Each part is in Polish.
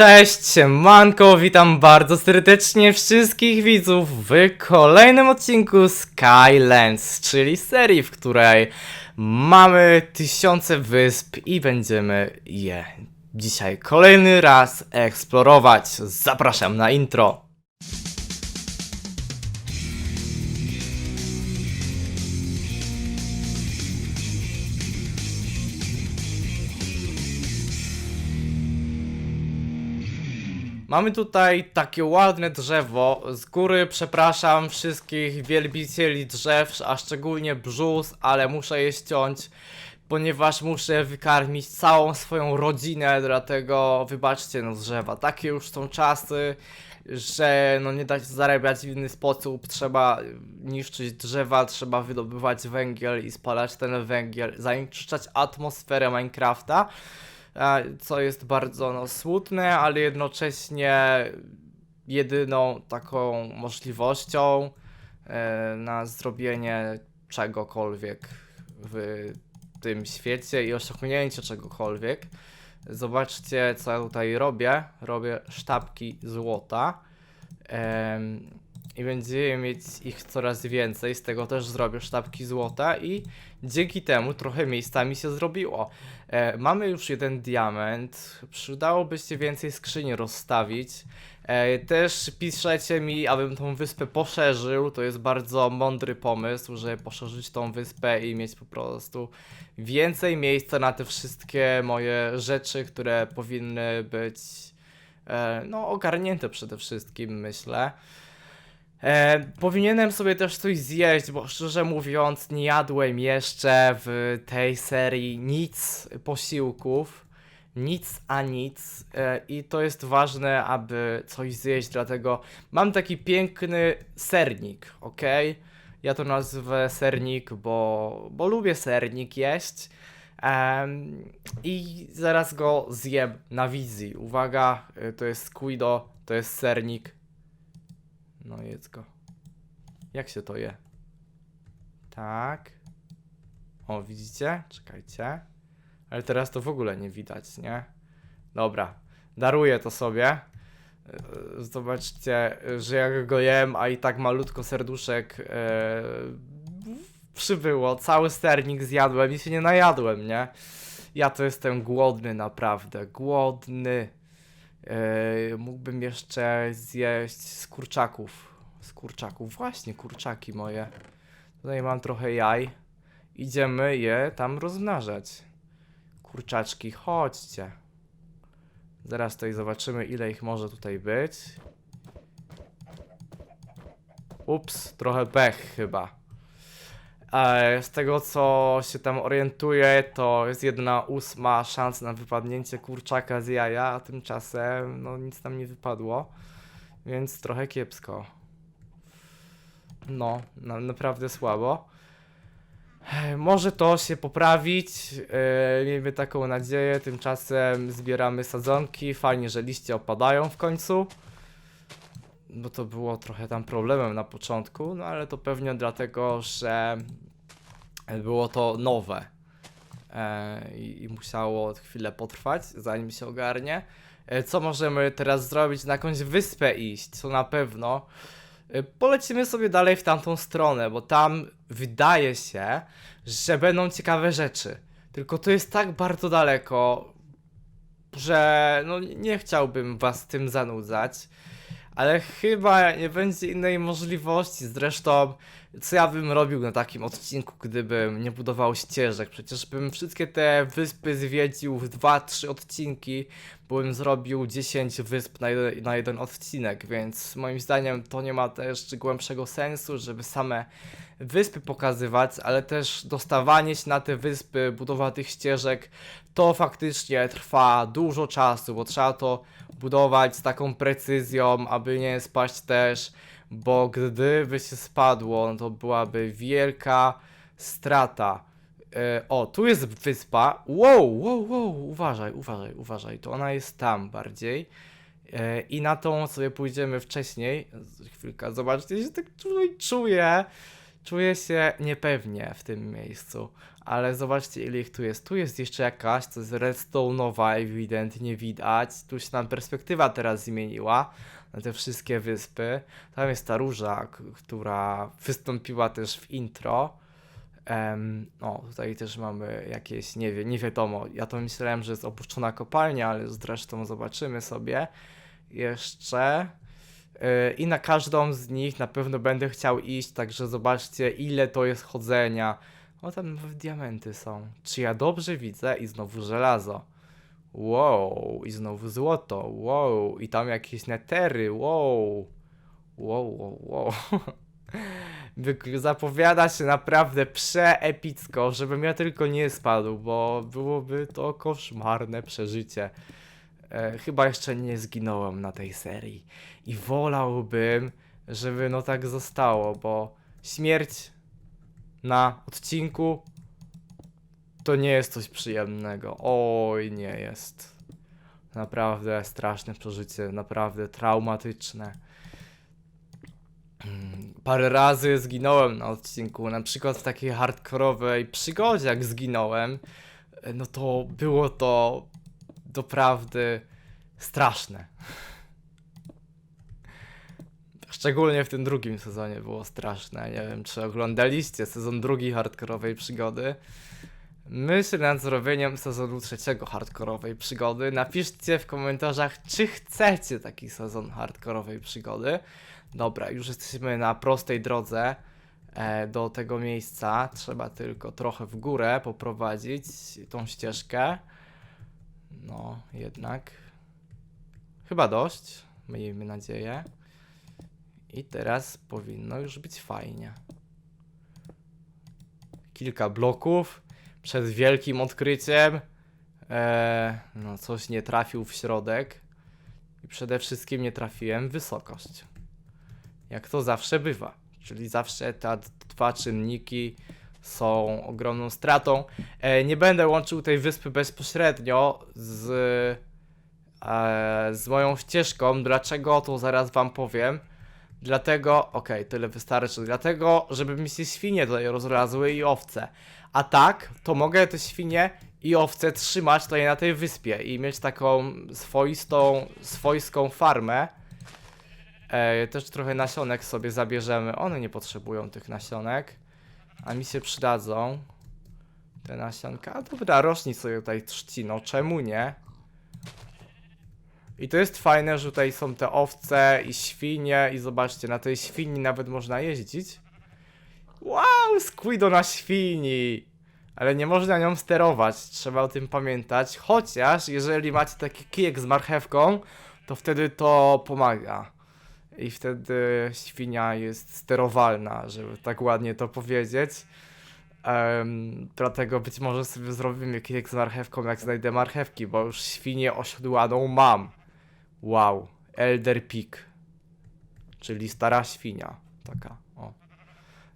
Cześć, manko, witam bardzo serdecznie wszystkich widzów w kolejnym odcinku Skylands, czyli serii, w której mamy tysiące wysp i będziemy je dzisiaj kolejny raz eksplorować. Zapraszam na intro. Mamy tutaj takie ładne drzewo. Z góry przepraszam wszystkich wielbicieli drzew, a szczególnie brzus, ale muszę je ściąć, ponieważ muszę wykarmić całą swoją rodzinę, dlatego wybaczcie no drzewa. Takie już są czasy, że no nie da się zarabiać w inny sposób, trzeba niszczyć drzewa, trzeba wydobywać węgiel i spalać ten węgiel, zanieczyszczać atmosferę Minecrafta co jest bardzo no, smutne, ale jednocześnie jedyną taką możliwością e, na zrobienie czegokolwiek w tym świecie i osiągnięcie czegokolwiek. Zobaczcie, co ja tutaj robię. Robię sztabki złota. I będziemy mieć ich coraz więcej. Z tego też zrobię sztabki złota i dzięki temu trochę miejsca mi się zrobiło. E, mamy już jeden diament. Przydałoby się więcej skrzyni rozstawić. E, też piszecie mi, abym tą wyspę poszerzył. To jest bardzo mądry pomysł, żeby poszerzyć tą wyspę i mieć po prostu więcej miejsca na te wszystkie moje rzeczy, które powinny być e, no, ogarnięte przede wszystkim, myślę. E, powinienem sobie też coś zjeść, bo szczerze mówiąc, nie jadłem jeszcze w tej serii nic posiłków. Nic a nic. E, I to jest ważne, aby coś zjeść, dlatego mam taki piękny sernik, ok? Ja to nazwę sernik, bo, bo lubię sernik jeść. Em, I zaraz go zjem na wizji. Uwaga, y, to jest squido, to jest sernik. No jedz go. Jak się to je? Tak. O, widzicie? Czekajcie. Ale teraz to w ogóle nie widać, nie? Dobra. Daruję to sobie. Yy, Zobaczcie, że jak go jem, a i tak malutko serduszek yy, przybyło. Cały sternik zjadłem i się nie najadłem, nie? Ja to jestem głodny naprawdę. Głodny. Yy, mógłbym jeszcze zjeść z kurczaków. Z kurczaków, właśnie kurczaki moje. Tutaj mam trochę jaj. Idziemy je tam rozmnażać. Kurczaczki, chodźcie. Zaraz tutaj zobaczymy, ile ich może tutaj być. Ups, trochę pech chyba. E, z tego co się tam orientuję, to jest jedna ósma szans na wypadnięcie kurczaka z jaja, a tymczasem no nic tam nie wypadło, więc trochę kiepsko. No, na, naprawdę słabo. Może to się poprawić, e, miejmy taką nadzieję, tymczasem zbieramy sadzonki, fajnie, że liście opadają w końcu. Bo to było trochę tam problemem na początku, no ale to pewnie dlatego, że było to nowe e, i, i musiało chwilę potrwać, zanim się ogarnie. E, co możemy teraz zrobić? Na jakąś wyspę iść, co na pewno. E, polecimy sobie dalej w tamtą stronę, bo tam wydaje się, że będą ciekawe rzeczy. Tylko to jest tak bardzo daleko, że no nie chciałbym was tym zanudzać. Ale chyba nie będzie innej możliwości. Zresztą, co ja bym robił na takim odcinku, gdybym nie budował ścieżek? Przecież bym wszystkie te wyspy zwiedził w 2-3 odcinki, bym zrobił 10 wysp na jeden, na jeden odcinek, więc moim zdaniem to nie ma też głębszego sensu, żeby same wyspy pokazywać, ale też dostawanie się na te wyspy, budowa tych ścieżek, to faktycznie trwa dużo czasu, bo trzeba to budować z taką precyzją, aby nie spaść też, bo gdyby się spadło, no to byłaby wielka strata. E, o, tu jest wyspa. Wow, wow, wow, uważaj, uważaj, uważaj. To ona jest tam bardziej. E, I na tą sobie pójdziemy wcześniej. Chwilka, zobaczcie, się tak czuję. Czuję się niepewnie w tym miejscu, ale zobaczcie ile ich tu jest. Tu jest jeszcze jakaś, to jest redstone'owa ewidentnie widać. Tu się nam perspektywa teraz zmieniła na te wszystkie wyspy. Tam jest ta róża, która wystąpiła też w intro. Em, o, tutaj też mamy jakieś, nie wiem, nie wiadomo. Ja to myślałem, że jest opuszczona kopalnia, ale zresztą zobaczymy sobie jeszcze. Yy, I na każdą z nich na pewno będę chciał iść, także zobaczcie ile to jest chodzenia. O, tam nawet diamenty są. Czy ja dobrze widzę? I znowu żelazo. Wow, i znowu złoto. Wow, i tam jakieś netery. Wow. Wow, wow, wow. Zapowiada się naprawdę przeepicko, żebym ja tylko nie spadł, bo byłoby to koszmarne przeżycie. E, chyba jeszcze nie zginąłem na tej serii. I wolałbym, żeby no tak zostało, bo śmierć na odcinku to nie jest coś przyjemnego. Oj, nie jest. Naprawdę straszne przeżycie, naprawdę traumatyczne. Mm, Parę razy zginąłem na odcinku, na przykład w takiej hardkorowej przygodzie, jak zginąłem, no to było to doprawdy straszne. Szczególnie w tym drugim sezonie było straszne. Nie wiem, czy oglądaliście sezon drugi hardkorowej przygody. Myślę nad zrobieniem sezonu trzeciego hardkorowej przygody. Napiszcie w komentarzach, czy chcecie taki sezon hardkorowej przygody. Dobra, już jesteśmy na prostej drodze e, do tego miejsca. Trzeba tylko trochę w górę poprowadzić tą ścieżkę. No, jednak. Chyba dość. Miejmy nadzieję. I teraz powinno już być fajnie. Kilka bloków przed wielkim odkryciem. Eee, no, coś nie trafił w środek. I przede wszystkim nie trafiłem w wysokość. Jak to zawsze bywa. Czyli zawsze te dwa czynniki są ogromną stratą. E, nie będę łączył tej wyspy bezpośrednio z, e, z moją ścieżką. Dlaczego, to zaraz wam powiem. Dlatego, okej, tyle wystarczy. Dlatego, żeby mi się świnie tutaj rozlazły i owce. A tak, to mogę te świnie i owce trzymać tutaj na tej wyspie i mieć taką swoistą, swojską farmę. E, też trochę nasionek sobie zabierzemy. One nie potrzebują tych nasionek, a mi się przydadzą te nasionka. Dobra, rośnij sobie tutaj trzcino, czemu nie? I to jest fajne, że tutaj są te owce i świnie i zobaczcie, na tej świni nawet można jeździć. Wow, Squido na świni! Ale nie można nią sterować, trzeba o tym pamiętać. Chociaż jeżeli macie taki kijek z marchewką, to wtedy to pomaga. I wtedy świnia jest sterowalna, żeby tak ładnie to powiedzieć. Em, dlatego być może sobie zrobimy kijek z marchewką, jak znajdę marchewki, bo już świnię osiodłaną mam. Wow, Elder Pig. Czyli stara świnia. Taka, o.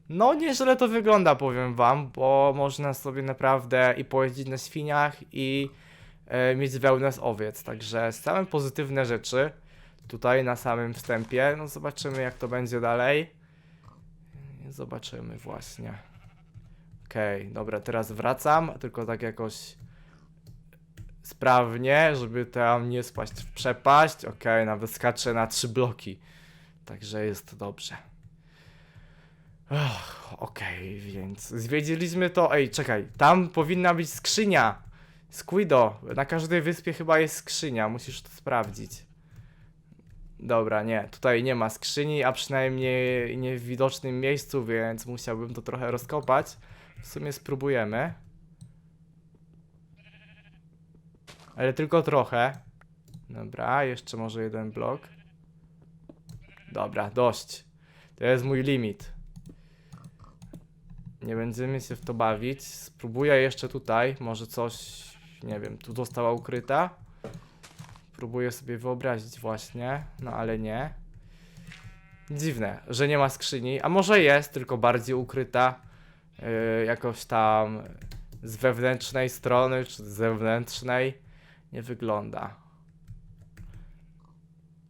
No, nieźle to wygląda, powiem wam, bo można sobie naprawdę i pojeździć na świniach i e, mieć wełnę z owiec. Także same pozytywne rzeczy tutaj na samym wstępie. No, zobaczymy, jak to będzie dalej. Zobaczymy właśnie. Okej, dobra, teraz wracam, tylko tak jakoś sprawnie, żeby tam nie spaść w przepaść. Okej, nawet skaczę na trzy bloki. Także jest dobrze. Okej, więc zwiedziliśmy to. Ej, czekaj, tam powinna być skrzynia. Squido, na każdej wyspie chyba jest skrzynia, musisz to sprawdzić. Dobra, nie, tutaj nie ma skrzyni, a przynajmniej nie w widocznym miejscu, więc musiałbym to trochę rozkopać. W sumie spróbujemy. Ale tylko trochę. Dobra, jeszcze może jeden blok. Dobra, dość. To jest mój limit. Nie będziemy się w to bawić. Spróbuję jeszcze tutaj. Może coś, nie wiem, tu została ukryta. Próbuję sobie wyobrazić właśnie, no ale nie. Dziwne, że nie ma skrzyni. A może jest, tylko bardziej ukryta. Yy, jakoś tam z wewnętrznej strony, czy z zewnętrznej. Nie wygląda.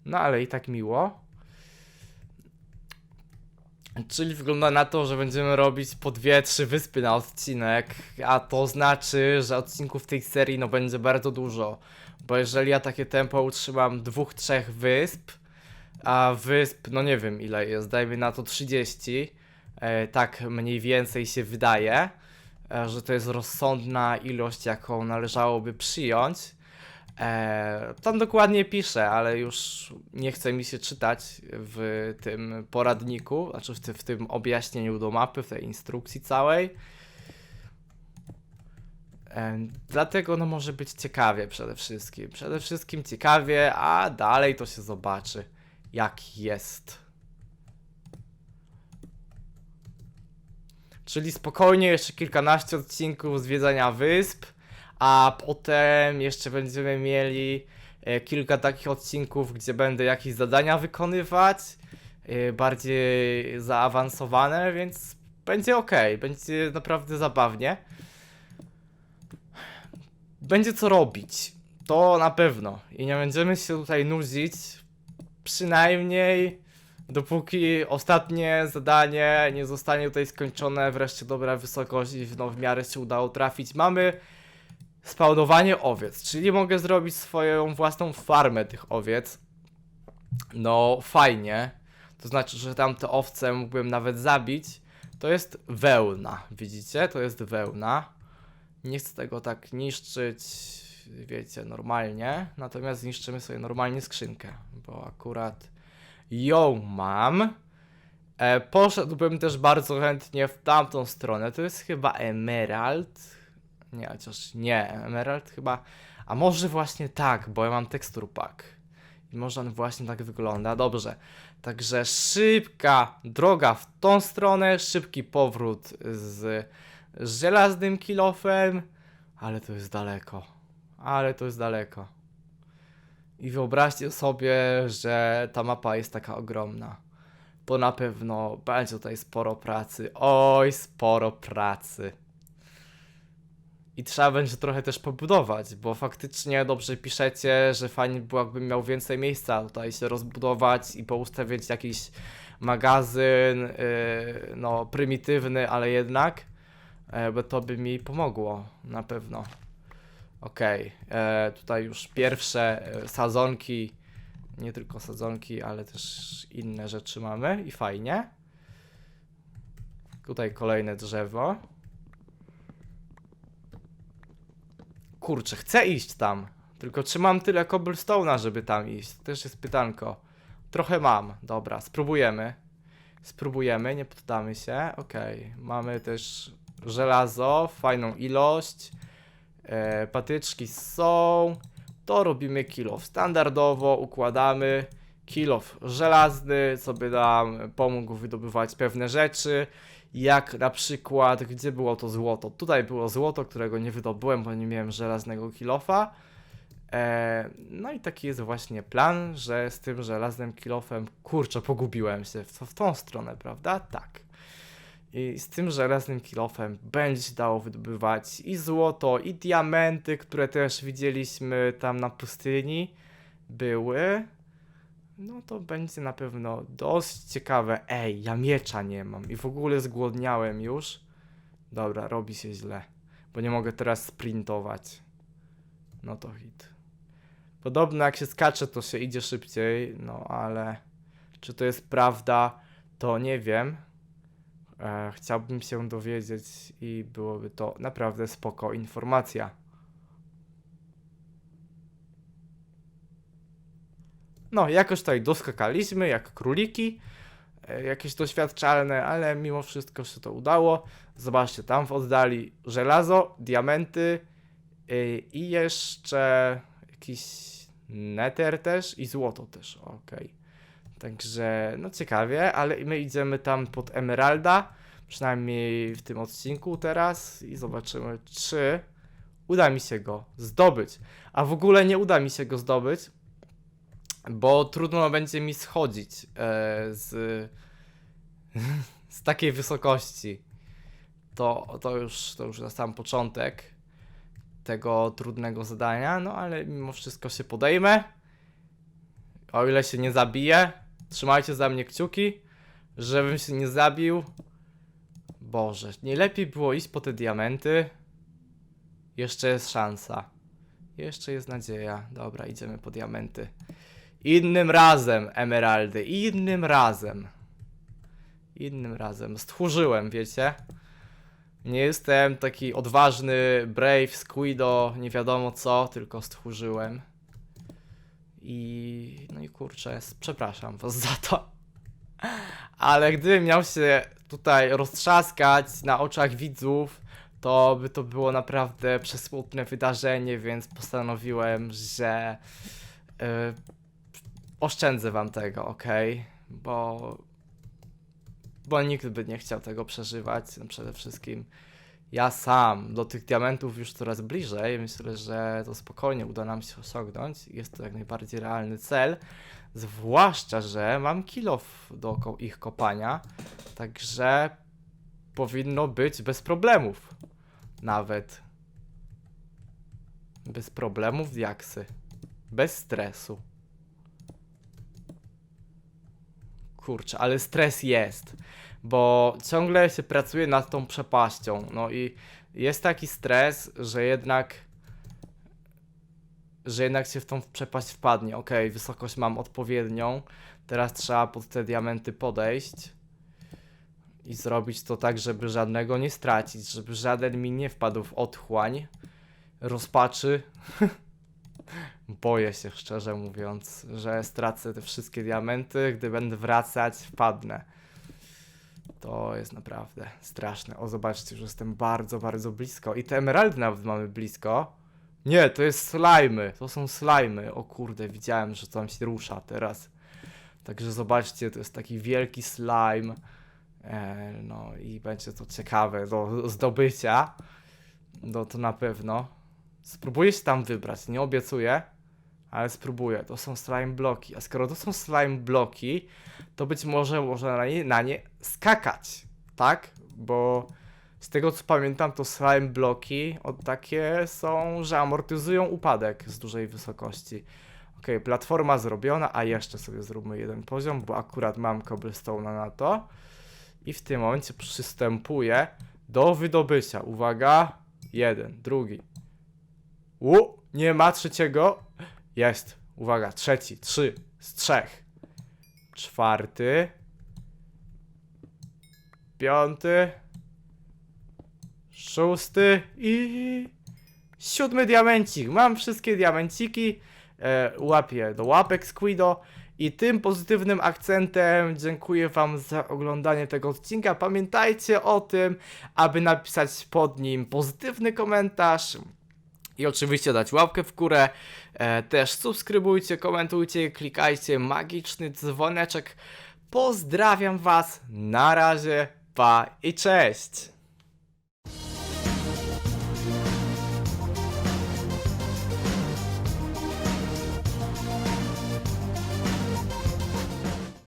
No ale i tak miło. Czyli wygląda na to, że będziemy robić po dwie, trzy wyspy na odcinek, a to znaczy, że odcinków tej serii no będzie bardzo dużo. Bo jeżeli ja takie tempo utrzymam dwóch, trzech wysp, a wysp, no nie wiem ile jest, dajmy na to 30, e, tak mniej więcej się wydaje, e, że to jest rozsądna ilość, jaką należałoby przyjąć. E, tam dokładnie piszę, ale już nie chce mi się czytać w tym poradniku, znaczy w, ty, w tym objaśnieniu do mapy, w tej instrukcji całej. E, dlatego no może być ciekawie przede wszystkim. Przede wszystkim ciekawie, a dalej to się zobaczy jak jest. Czyli spokojnie jeszcze kilkanaście odcinków zwiedzania wysp, a potem jeszcze będziemy mieli e, kilka takich odcinków, gdzie będę jakieś zadania wykonywać, e, bardziej zaawansowane, więc będzie ok, będzie naprawdę zabawnie. Będzie co robić, to na pewno. I nie będziemy się tutaj nudzić, przynajmniej dopóki ostatnie zadanie nie zostanie tutaj skończone, wreszcie dobra wysokość i no, w miarę się udało trafić. Mamy spawnowanie owiec, czyli mogę zrobić swoją własną farmę tych owiec. No, fajnie. To znaczy, że tam te owce mógłbym nawet zabić. To jest wełna, widzicie? To jest wełna. Nie chcę tego tak niszczyć, wiecie, normalnie. Natomiast zniszczymy sobie normalnie skrzynkę, bo akurat ją mam. E, poszedłbym też bardzo chętnie w tamtą stronę. To jest chyba Emerald. Nie, chociaż nie, Emerald chyba. A może właśnie tak, bo ja mam tekstur pack. I może on właśnie tak wygląda. Dobrze. Także szybka droga w tą stronę, szybki powrót z żelaznym kilofem. Ale to jest daleko. Ale to jest daleko. I wyobraźcie sobie, że ta mapa jest taka ogromna. To na pewno będzie tutaj sporo pracy. Oj, sporo pracy. I trzeba będzie trochę też pobudować, bo faktycznie dobrze piszecie, że fajnie by jakbym miał więcej miejsca tutaj się rozbudować i poustawiać jakiś magazyn, yy, no prymitywny, ale jednak, yy, bo to by mi pomogło na pewno. Okej, e, tutaj już pierwsze e, sadzonki, nie tylko sadzonki, ale też inne rzeczy mamy i fajnie. Tutaj kolejne drzewo. Kurczę, chcę iść tam, tylko czy mam tyle cobblestone'a, żeby tam iść? To też jest pytanko. Trochę mam, dobra, spróbujemy. Spróbujemy, nie poddamy się. Okej, mamy też żelazo, fajną ilość. E, patyczki są. To robimy kilof. Standardowo układamy. Kilof żelazny, co by nam pomógł wydobywać pewne rzeczy. Jak na przykład, gdzie było to złoto? Tutaj było złoto, którego nie wydobyłem, bo nie miałem żelaznego kilofa. E, no i taki jest właśnie plan, że z tym żelaznym kilofem, kurczę, pogubiłem się w, w tą stronę, prawda? Tak. I z tym żelaznym kilofem będzie się dało wydobywać i złoto, i diamenty, które też widzieliśmy tam na pustyni były. No to będzie na pewno dość ciekawe. Ej, ja miecza nie mam i w ogóle zgłodniałem już. Dobra, robi się źle, bo nie mogę teraz sprintować. No to hit. Podobno jak się skacze, to się idzie szybciej, no ale czy to jest prawda, to nie wiem. E, chciałbym się dowiedzieć i byłoby to naprawdę spoko informacja. No, jakoś tutaj doskakaliśmy, jak króliki, e, jakieś doświadczalne, ale mimo wszystko się to udało. Zobaczcie, tam w oddali żelazo, diamenty e, i jeszcze jakiś nether też i złoto też, okej. Także, no ciekawie, ale my idziemy tam pod Emeralda, przynajmniej w tym odcinku teraz i zobaczymy, czy uda mi się go zdobyć. A w ogóle nie uda mi się go zdobyć, bo trudno będzie mi schodzić e, z, z takiej wysokości. To, to, już, to już na sam początek tego trudnego zadania, no ale mimo wszystko się podejmę. O ile się nie zabiję, trzymajcie za mnie kciuki. żebym się nie zabił. Boże, nie lepiej było iść po te diamenty? Jeszcze jest szansa. Jeszcze jest nadzieja. Dobra, idziemy po diamenty. Innym razem, emeraldy. Innym razem. Innym razem. Stchórzyłem, wiecie? Nie jestem taki odważny, brave, squido, nie wiadomo co, tylko stchórzyłem. I no i kurczę, przepraszam was za to. Ale gdybym miał się tutaj roztrzaskać na oczach widzów, to by to było naprawdę przesmutne wydarzenie, więc postanowiłem, że yy, oszczędzę wam tego, ok? Bo bo nikt by nie chciał tego przeżywać. No Przede wszystkim ja sam do tych diamentów już coraz bliżej. Myślę, że to spokojnie uda nam się osiągnąć. Jest to jak najbardziej realny cel. Zwłaszcza, że mam kilof do ich kopania. Także powinno być bez problemów. Nawet. Bez problemów diaksy. Bez stresu. Kurczę, ale stres jest, bo ciągle się pracuje nad tą przepaścią. No i jest taki stres, że jednak że jednak się w tą przepaść wpadnie. Ok, wysokość mam odpowiednią. Teraz trzeba pod te diamenty podejść i zrobić to tak, żeby żadnego nie stracić, żeby żaden mi nie wpadł w otchłań rozpaczy. Boję się, szczerze mówiąc, że stracę te wszystkie diamenty. Gdy będę wracać, wpadnę. To jest naprawdę straszne. O, zobaczcie, że jestem bardzo, bardzo blisko. I te emeraldy nawet mamy blisko. Nie, to jest slajmy. To są slajmy. O kurde, widziałem, że tam się rusza teraz. Także zobaczcie, to jest taki wielki slime. E, no i będzie to ciekawe do zdobycia. No to na pewno. Spróbuję się tam wybrać, nie obiecuję, ale spróbuję. To są slime bloki, a skoro to są slime bloki, to być może można na nie, na nie skakać, tak? Bo z tego co pamiętam, to slime bloki od takie są, że amortyzują upadek z dużej wysokości. Ok, platforma zrobiona, a jeszcze sobie zróbmy jeden poziom, bo akurat mam cobblestone'a na to. I w tym momencie przystępuję do wydobycia. Uwaga, jeden, drugi, u, nie ma trzeciego. Jest. Uwaga, trzeci, trzy z trzech. Czwarty. Piąty. Szósty i siódmy diamencik. Mam wszystkie diamenciki. E, łapię do łapek Squido. I tym pozytywnym akcentem dziękuję Wam za oglądanie tego odcinka. Pamiętajcie o tym, aby napisać pod nim pozytywny komentarz, i oczywiście dać łapkę w górę. E, też subskrybujcie, komentujcie, klikajcie magiczny dzwoneczek. Pozdrawiam Was. Na razie. Pa i cześć.